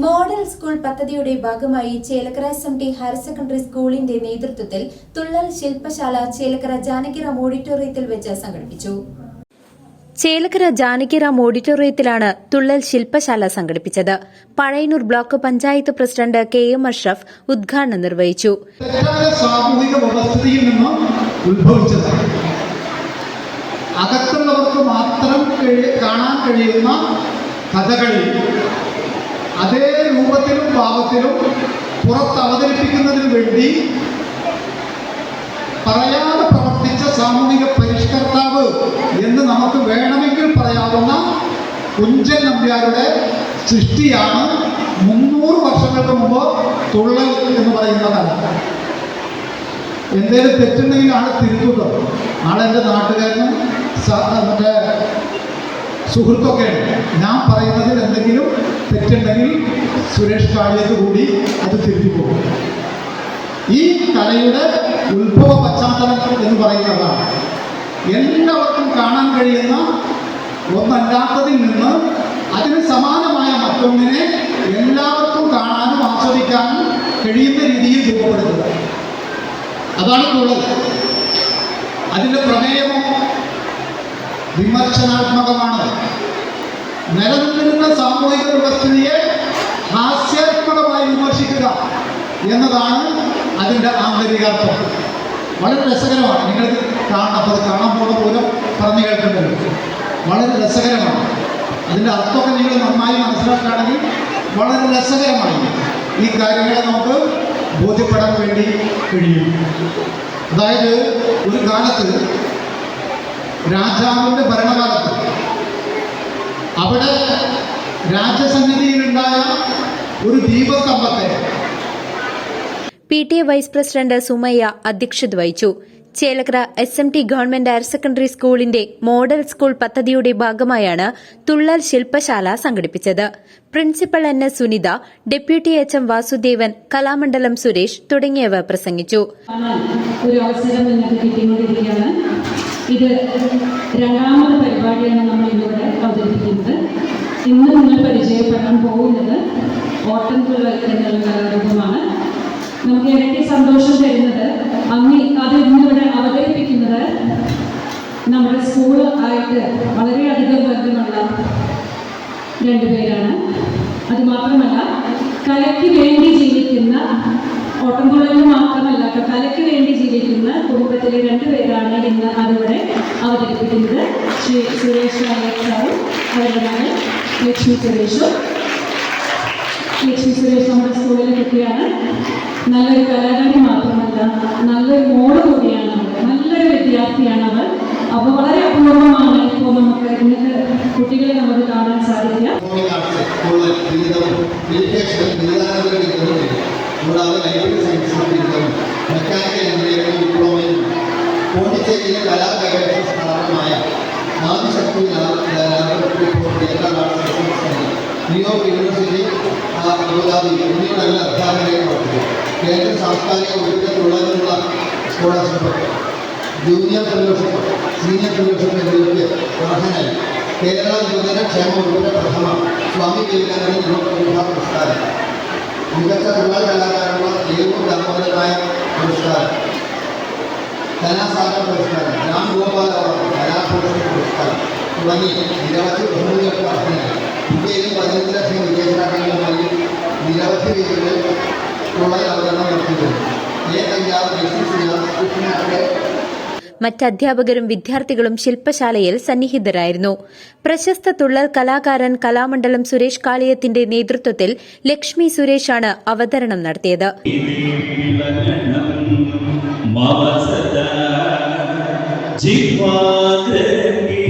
Model school പദ്ധതിയുടെ ഭാഗമായി Chelakkara S M T higher secondary സ്കൂളിന്റെ നേതൃത്വത്തിൽ തുള്ളൽ ശില്പശാല ചേലക്കര ജാനകിറാം ഓഡിറ്റോറിയത്തിൽ വെച്ച് സംഘടിപ്പിച്ചു. ചേലക്കര ജാനകിറാം ഓഡിറ്റോറിയത്തിലാണ് തുള്ളൽ ശില്പശാല സംഘടിപ്പിച്ചത്. Pazhayannur block panchayat president K M Ashraf ഉദ്ഘാടനം നിർവഹിച്ചു. അകത്തുള്ളവർക്ക് മാത്രം കാണാൻ കഴിയുന്ന കഥകളിൽ അതേ രൂപത്തിലും ഭാവത്തിലും പുറത്ത് അവതരിപ്പിക്കുന്നതിന് വേണ്ടി പറയാതെ പ്രവർത്തിച്ച സാമൂഹിക പരിഷ്കർത്താവ് എന്ന് നമുക്ക് വേണമെങ്കിൽ പറയാവുന്ന കുഞ്ചൻ നമ്പ്യാരുടെ സൃഷ്ടിയാണ് മുന്നൂറ് വർഷങ്ങൾക്ക് മുമ്പ് തുള്ളൽ എന്ന് പറയുന്ന കല എന്തേലും തെറ്റുണ്ടെങ്കിൽ ആളെ തിരുത്തുക. ആളെന്റെ നാട്ടുകാരനും മറ്റേ സുഹൃത്തൊക്കെയാണ് ഞാൻ പറയുന്നതിൽ എന്തെങ്കിലും തെറ്റുണ്ടെങ്കിൽ സുരേഷ് കാളിയത് കൂടി അത് തിരുത്തി പോകും ഈ കലയുടെ ഉത്ഭവ പശ്ചാത്തലം എന്ന് പറയുന്നതാണ്. എല്ലാവർക്കും കാണാൻ കഴിയുന്ന ഒന്നല്ലാത്തതിൽ നിന്ന് അതിന് സമാനമായ മറ്റൊന്നിനെ എല്ലാവർക്കും കാണാനും ആസ്വദിക്കാനും കഴിയുന്ന രീതിയിൽ രൂപപ്പെടുന്നത്. അതാണ് തുള്ളൽ അതിന്റെ പ്രമേയമോ വിമർശനാത്മകമാണ്. നിലനിൽക്കുന്ന സാമൂഹിക വ്യവസ്ഥയെ ഹാസ്യാത്മകമായി വിമർശിക്കുക എന്നതാണ് അതിന്റെ ആന്തരികാർത്ഥം. വളരെ രസകരമാണ്. നിങ്ങൾക്ക് കാണാം അപ്പോൾ കാണാൻ പോകുന്ന പോലും പറഞ്ഞു കേൾക്കുന്നുണ്ട് വളരെ രസകരമാണ്. അതിന്റെ അർത്ഥമൊക്കെ നിങ്ങൾ നന്നായി മനസ്സിലാക്കുകയാണെങ്കിൽ വളരെ രസകരമായി ഈ കാര്യങ്ങളെ നമുക്ക് ബോധ്യപ്പെടാൻ വേണ്ടി കഴിയും. അതായത് ഒരു കാലത്ത് രാജാവിന്റെ ഭരണകാലത്ത് അവിടെ രാജസന്നിധിയിലുണ്ടായ ഒരു ദീപസ്തംഭത്തെ P T A vice president Sumayya അധ്യക്ഷത വഹിച്ചു. Chelakkara S M T government higher secondary സ്കൂളിന്റെ മോഡൽ സ്കൂൾ പദ്ധതിയുടെ ഭാഗമായാണ് തുള്ളൽ ശില്പശാല സംഘടിപ്പിച്ചത്. Principal N S Sunitha deputy H M Vasudevan Kalamandalam Suresh തുടങ്ങിയവർ പ്രസംഗിച്ചു. ഒരു അവസരം ഇത് രണ്ടാമത് പരിപാടിയാണ് നമ്മൾ ഇന്നിവിടെ അവതരിപ്പിക്കുന്നത്. ഇന്ന് നിങ്ങൾ പരിചയപ്പെടാൻ പോകുന്നത് ഓട്ടംതുള്ളൽ എന്നുള്ള കലാരൂപമാണ്. നമുക്ക് ഇരട്ടി സന്തോഷം തരുന്നത് അങ്ങ് അത് ഇന്നിവിടെ അവതരിപ്പിക്കുന്നത് നമ്മുടെ സ്കൂൾ ആയിട്ട് വളരെയധികം ബന്ധമുള്ള രണ്ടുപേരാണ് അതുമാത്രമല്ല കലയ്ക്ക് വേണ്ടി ജീവിക്കുന്ന ഓട്ടംകുളലിൽ മാത്രമല്ല കലയ്ക്ക് വേണ്ടി ജീവിക്കുന്ന കുടുംബത്തിലെ രണ്ടുപേരാണ് ഇന്ന് അതിവിടെ അവതരിപ്പിക്കുന്നത് ശ്രീ സുരേഷ് നായക് സാറും അവരുടെ മകൾ ലക്ഷ്മി സുരേഷും. ലക്ഷ്മി സുരേഷ് നമ്മുടെ സ്കൂളിലെ കുട്ടിയാണ്. നല്ലൊരു കലാകാരി മാത്രമല്ല നല്ലൊരു മോഡ് കൂടിയാണ് നല്ലൊരു വിദ്യാർത്ഥിയാണ് അവർ അപ്പോൾ വളരെ അപൂർവമാണ് ഇപ്പോൾ നമുക്ക് ഇന്നത്തെ കുട്ടികളെ നമുക്ക് കാണാൻ സാധിക്കുക. കൂടാതെ ലൈബ്രറി സയൻസിൽ Adishakti laboratory for theatre arts research centre New York University Abu Dhabi എന്നിവരുടെ അധ്യാപകരെ പ്രവർത്തിക്കും കേന്ദ്ര സാംസ്കാരിക വകുപ്പിലുള്ള scholarship junior fellowship senior fellowship എന്നിവയ്ക്ക് അർഹനായി കേരള യുവജന ക്ഷേമ വകുപ്പിന്റെ പ്രഥമ സ്വാമി വിവേകാനന്ദ യുവ പുരസ്കാരം മികച്ച തുള്ളൽ കലാകാരനുള്ള ദാമോദരൻ നായർ പുരസ്കാരം കലാസാഗർ പുരസ്കാരം. പുരസ്കാരം തുടങ്ങി നിരവധി ബഹുമതികൾക്ക് അർഹനായി ഇന്ത്യയിലും പതിനഞ്ചിലധികം വിദേശരാജ്യങ്ങളുമായി നിരവധി പേരുകൾ തുള്ളൽ അവതരണം നടത്തിയിട്ടുണ്ട് എ അധ്യാപകരും വിദ്യാർത്ഥികളും ശില്പശാലയിൽ സന്നിഹിതരായിരുന്നു. പ്രശസ്ത തുള്ളൽ കലാകാരൻ കലാമണ്ഡലം സുരേഷ് കാളിയത്തിന്റെ നേതൃത്വത്തിൽ ലക്ഷ്മി സുരേഷാണ് അവതരണം നടത്തിയത്. മനതലേ